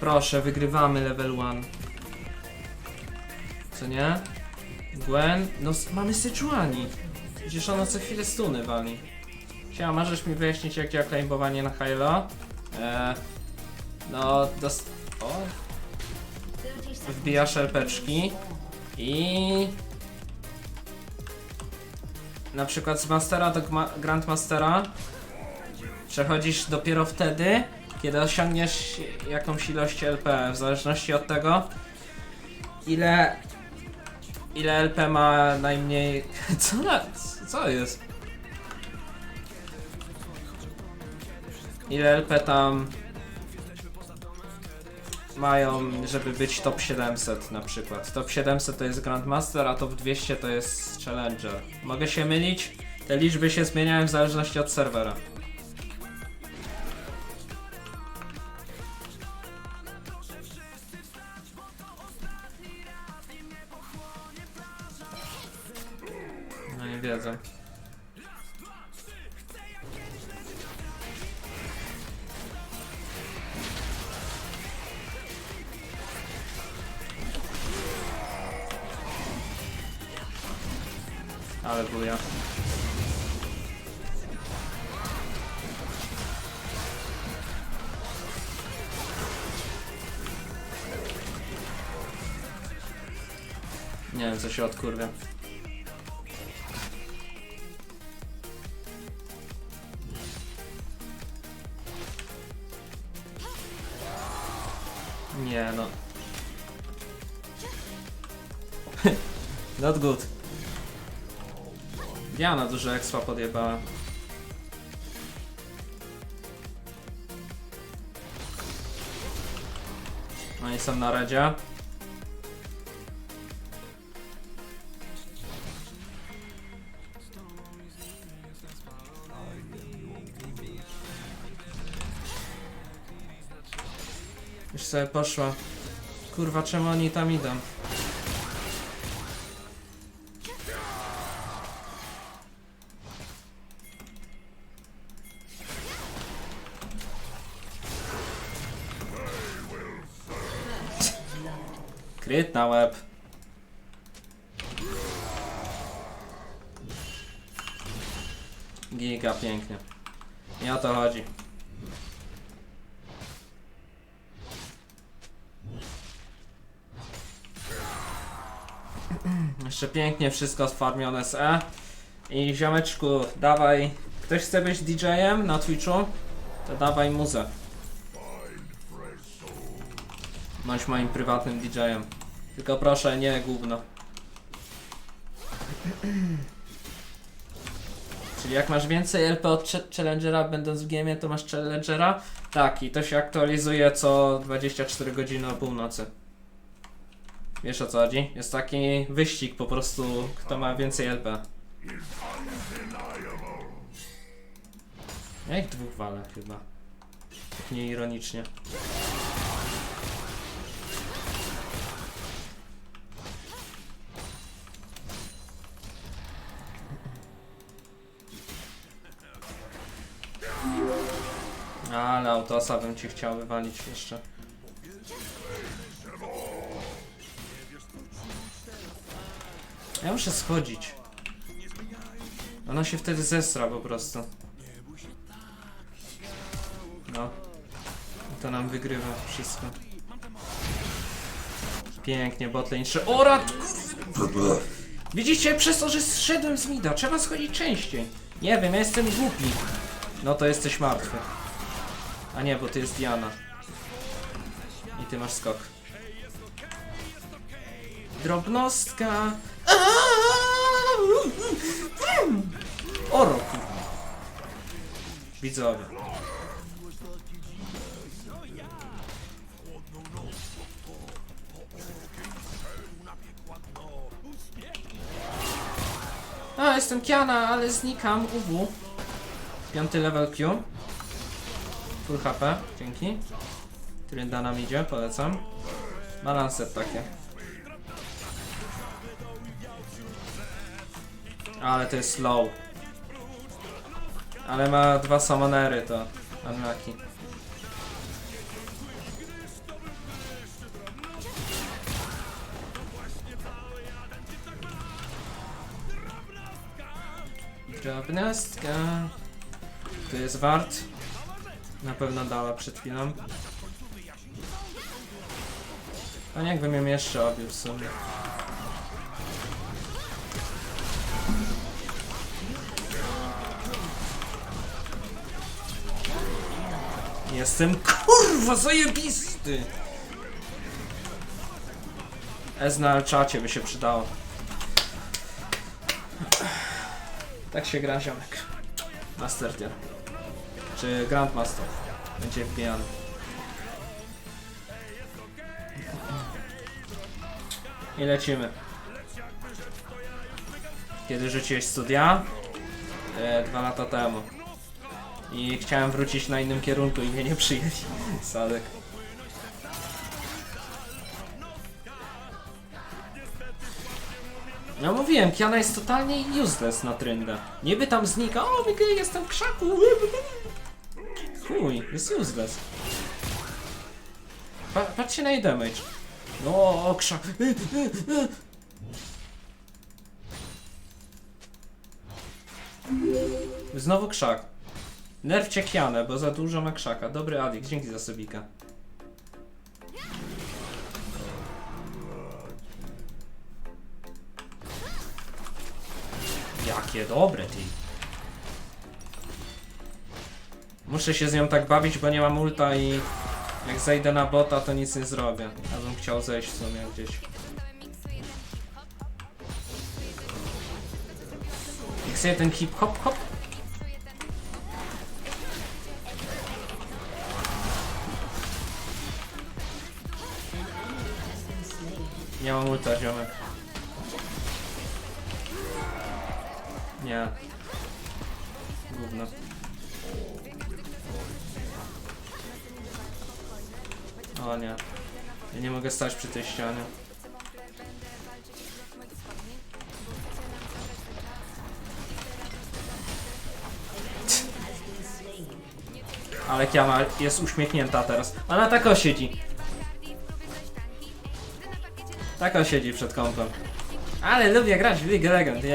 Proszę, wygrywamy level 1. Co nie? Gwen? No mamy Sejuani. Przecież ona co chwilę stuny wali. Siema, możesz mi wyjaśnić jak działa na Halo? Eee, no, dos... O, wbijasz LPczki i... Na przykład z Mastera do Grandmastera przechodzisz dopiero wtedy, kiedy osiągniesz jakąś ilość LP, w zależności od tego, ile ile LP ma najmniej... Co, na... co jest? Ile LP tam mają, żeby być top 700 na przykład. Top 700 to jest Grandmaster, a top 200 to jest Challenger. Mogę się mylić? Te liczby się zmieniają w zależności od serwera. Ale buja. Nie wiem co się odkurwia. Nie no. Not good. Diana dużo expa podjebała. Oni są na radzie. Już sobie poszła. Kurwa, czemu oni tam idą? Kryt na łeb. Giga pięknie. Nie o to chodzi. Jeszcze pięknie wszystko sfarmione z E. I ziomeczku, dawaj. Ktoś chce być DJ-em na Twitchu? To dawaj muzę. Bądź moim prywatnym DJ-em. Tylko proszę, nie gówno. Czyli jak masz więcej LP od ch- Challengera będąc w gamie, to masz Challengera? Tak, i to się aktualizuje co 24 godziny o północy. Wiesz o co chodzi? Jest taki wyścig po prostu, kto ma więcej LP. Ja ich dwóch walę chyba. Tak nieironicznie. Ale autosa bym ci chciał wywalić jeszcze. Ja muszę schodzić. Ona się wtedy zestra po prostu. No. To nam wygrywa wszystko. Pięknie, botlane sze... O rad... Widzicie, przez to, że zszedłem z mida, trzeba schodzić częściej. Nie wiem, ja jestem głupi. No to jesteś martwy. A nie, bo ty jest Diana. I ty masz skok. Drobnostka. O roku. Widzowie. A, jestem Kiana, ale znikam. UW. Piąty level Q. Full HP, dzięki. Trynda nam idzie, polecam. Balanset takie. Ale to jest slow. Ale ma dwa summonery to Unlucky. Drobnostka. To jest wart. Na pewno dała przed chwilą. A jakbym ją jeszcze obił w sumie. Jestem kurwa zajebisty! S na czacie by się przydało. Tak się gra ziomek. Master tier. Czy Grandmaster. Będzie wbijany. I lecimy. Kiedy rzuciłeś studia? E, dwa lata temu. I chciałem wrócić na innym kierunku i mnie nie przyjęli. Sadek. Ja mówiłem, Kiana jest totalnie useless na tryndę. Niby tam znika, o jestem w krzaku. Chuj, jest useless. Pa patrzcie na jej damage. No, o, krzak. Znowu krzak. Nerwcie Kianę, bo za dużo ma krzaka. Dobry Adik, dzięki za subika. Jakie dobre ty. Muszę się z nią tak bawić, bo nie mam ulta i jak zejdę na bota, to nic nie zrobię. Ja bym chciał zejść w sumie gdzieś. Fiksuję ten hip hop hop. Nie mam ulta, ziomek. Nie. Gówno. Ja nie mogę stać przy tej ścianie. Ale Kiama jest uśmiechnięta teraz. Ona tako siedzi. Tako siedzi przed kąpem. Ale lubię grać w League of Legends.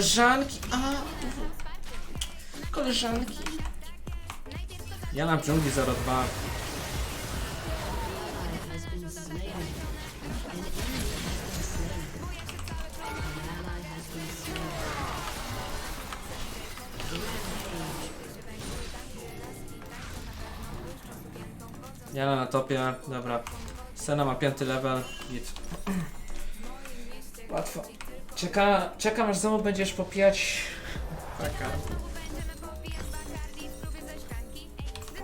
Koleżanki. A, koleżanki. Ja na dżungli 02. Ja na topie, dobra. Sena ma piąty level, git. Łatwo. Czeka, czekam aż znowu będziesz popijać... Taka.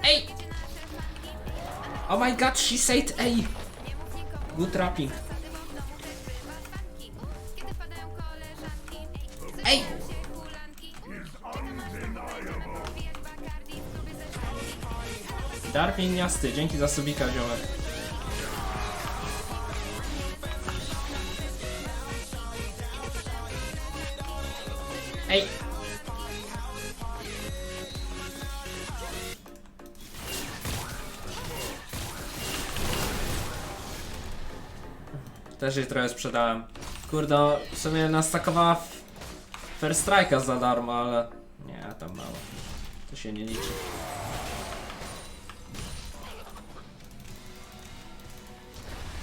Ej! Oh my god, she said ej! Good rapping. Ej! Darpin miasty, dzięki za subika ziomek. Ej! Też jej trochę sprzedałem. Kurde, w sumie nastakowała First Strike'a za darmo, ale... Nie, tam mało. To się nie liczy.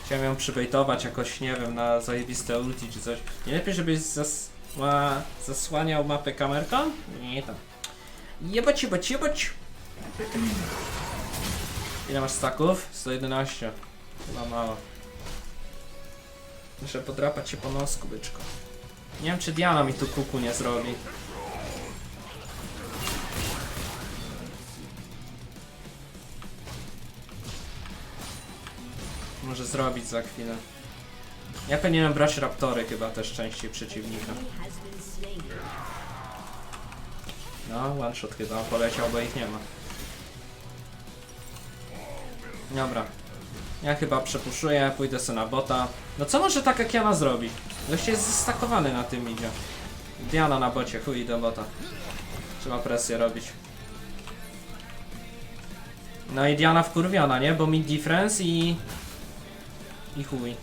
Chciałem ją przybejtować jakoś, nie wiem, na zajebiste ulti czy coś. Nie lepiej, żebyś zas ma zasłaniał mapę kamerką? Nie tam. Jebać, jebać, jebać! Ile masz staków? 111. Chyba mało. Muszę podrapać się po nosku, byczko. Nie wiem, czy Diana mi tu kuku nie zrobi. Może zrobić za chwilę. Ja powinienem brać raptory chyba też częściej przeciwnika. No, one shot chyba poleciał, bo ich nie ma. Dobra. Ja chyba przepuszuję, pójdę sobie na bota. No co może taka Kiana zrobi? Gość jest zestakowany na tym idzie. Diana na bocie, chuj do bota. Trzeba presję robić. No i Diana wkurwiona, nie? Bo mid difference i... I chuj.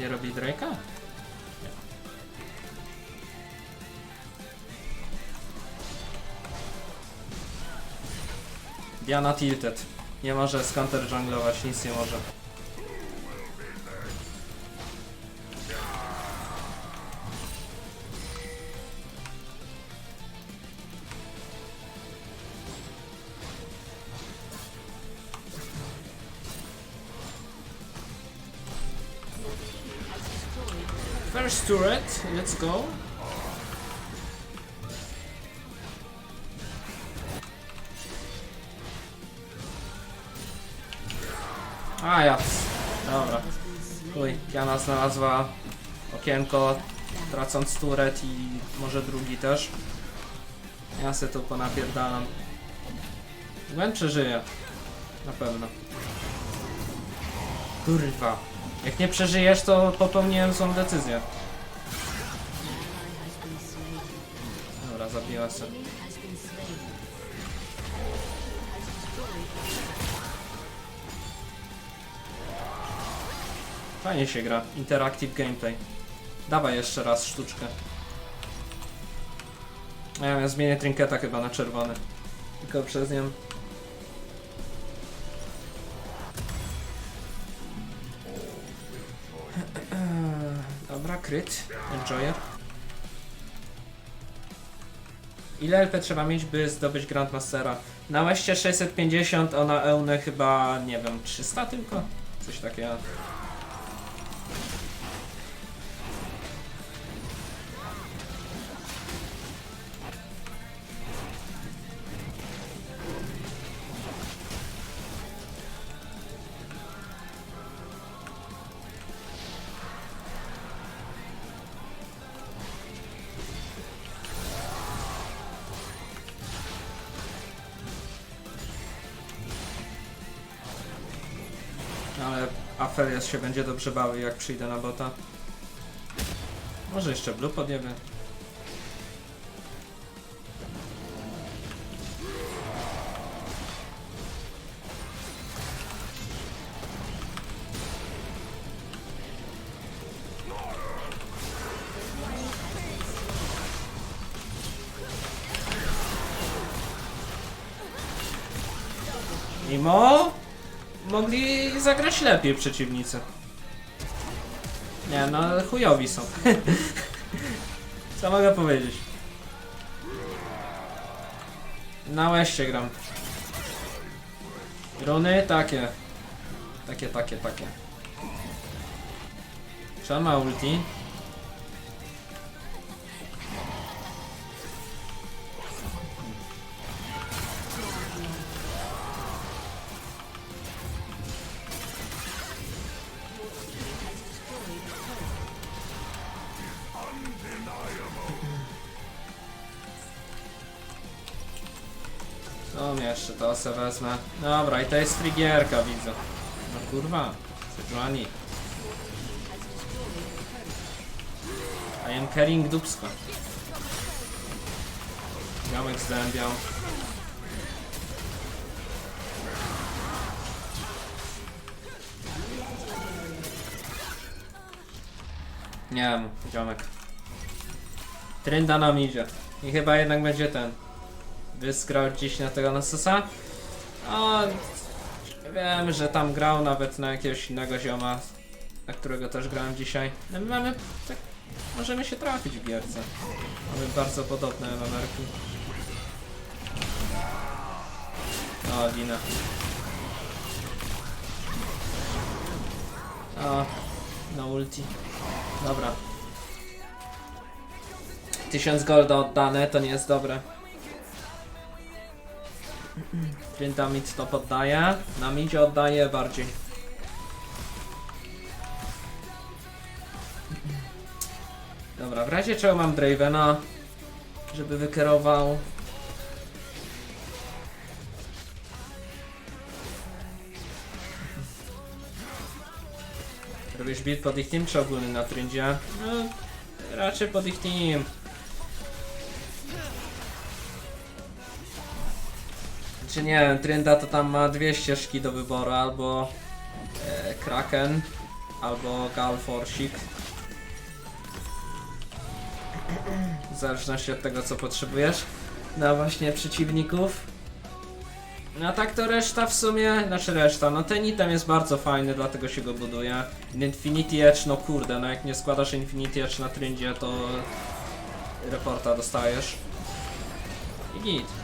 Nie robi Drake'a? Nie. Diana tilted. Nie może scounter junglować, nic nie może. Turret, let's go. A ja. Dobra. Uj, Jana znalazła okienko, tracąc turret i może drugi też. Ja se tu ponapierdalam. Gwen przeżyje. Na pewno. Kurwa. Jak nie przeżyjesz, to popełniłem złą decyzję. Się. Fajnie się gra. Interactive gameplay. Dawaj jeszcze raz sztuczkę. Ja, ja zmienię trinketa chyba na czerwony. Tylko przez nią. Dobra, kryt. Enjoyer. Ile LP trzeba mieć, by zdobyć Grandmastera? Na łeście 650, a na chyba, nie wiem, 300 tylko? Coś takiego. Afelias się będzie dobrze bały, jak przyjdę na bota. Może jeszcze Blue podjemy. Mimo mogli zagrać lepiej przeciwnicy. Nie, no chujowi są. Co mogę powiedzieć? Na łeście gram. Runy takie. Takie, takie, takie. Czy on ma ulti? No jeszcze to se wezmę. Dobra, i to jest frigierka, widzę. No kurwa, Sejuani. I am carrying dupsko. Ziomek zdębiał. Nie wiem, ziomek. Trynda nam idzie. I chyba jednak będzie ten. Wysgrał dziś na tego Nasosa. A wiem, że tam grał nawet na jakiegoś innego zioma, na którego też grałem dzisiaj. No my mamy tak. Możemy się trafić w gierce. Mamy bardzo podobne MMR-ki. O, Lina. O, no ulti. Dobra. 1000 golda oddane, to nie jest dobre. Tryndamid to poddaje. Na midzie oddaje bardziej. Dobra, w razie czego mam Dravena, żeby wykierował. Robisz build pod ich team czy ogólny na Trindzie? No, raczej pod ich team. Czy nie wiem, Trynda to tam ma dwie ścieżki do wyboru, albo e, Kraken, albo Galforsik. W zależności od tego co potrzebujesz na właśnie przeciwników. No a tak to reszta w sumie, znaczy reszta, no ten item jest bardzo fajny, dlatego się go buduje. Infinity Edge, no kurde, no jak nie składasz Infinity Edge na Tryndzie, to reporta dostajesz. I git.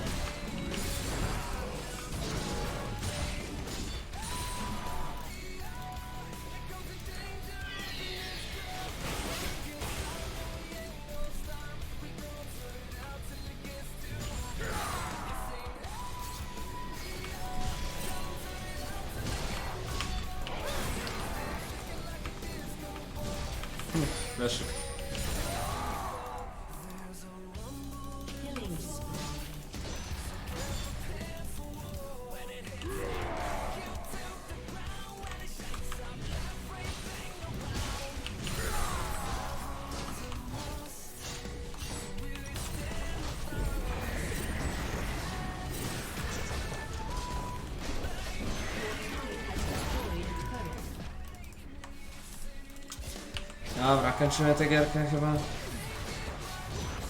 Dobra, kończymy tę gierkę chyba.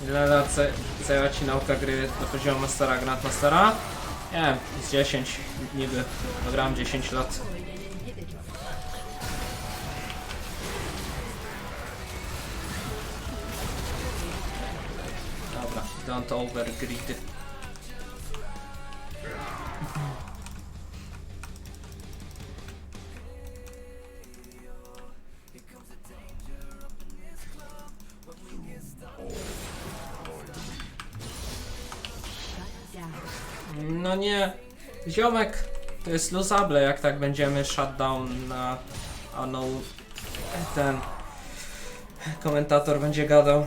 Ile lat za- zajęła ci nauka gry do poziomu Mastera, Grandmastera? Nie wiem, z 10 niby. Bo gram 10 lat. Dobra, don't overgrid. No nie, ziomek, to jest losable, jak tak będziemy shutdown na ano ten komentator będzie gadał.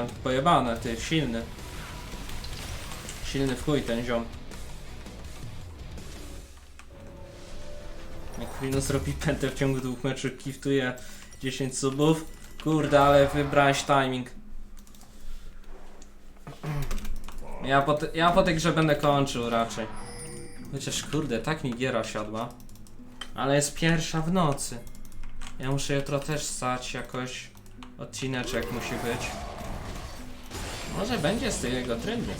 Wiem, pojebane, ty, silny. Silny w chuj ten ziom. Jak Winus robi pętę w ciągu dwóch meczów, kiftuje 10 subów. Kurde, ale wybrałeś timing. Ja po, ja po tej grze będę kończył raczej. Chociaż kurde, tak mi giera siadła. Ale jest pierwsza w nocy. Ja muszę jutro też stać jakoś. Odcineczek musi być. Może będzie z tego trendu.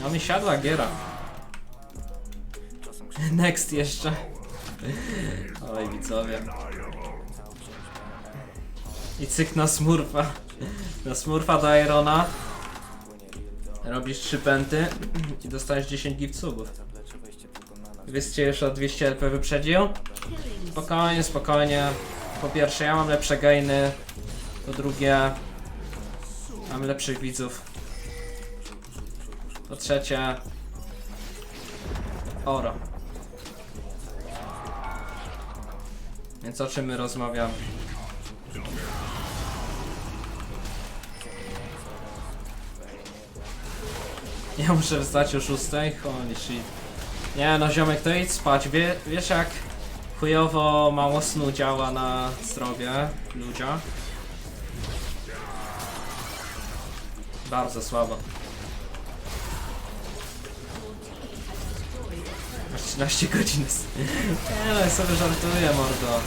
No mi siadła giera. Next jeszcze. Oj widzowie. I cyk na smurfa. Na smurfa do Irona. Robisz 3 pęty i dostajesz 10 gift subów. Cię jeszcze o 200 LP wyprzedził? Spokojnie, spokojnie. Po pierwsze ja mam lepsze gainy. Po drugie mam lepszych widzów. Po trzecie Oro. Więc o czym my rozmawiamy? Ja muszę wstać o 6? Holy shit. Nie no ziomek, to idź spać. Wie, wiesz jak chujowo mało snu działa na zdrowie ludzia? Bardzo słabo. Masz 13 godzin. Nie no, ja sobie żartuję, mordo.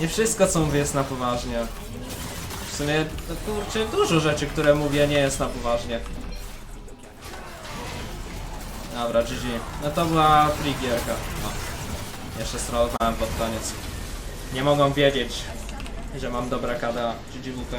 Nie wszystko co mówię jest na poważnie. W sumie, no kurczę, dużo rzeczy, które mówię nie jest na poważnie. Dobra, GG. No to była free gierka. No. Jeszcze strollowałem pod koniec. nie mogą wiedzieć, że mam dobre KDA, GGWP.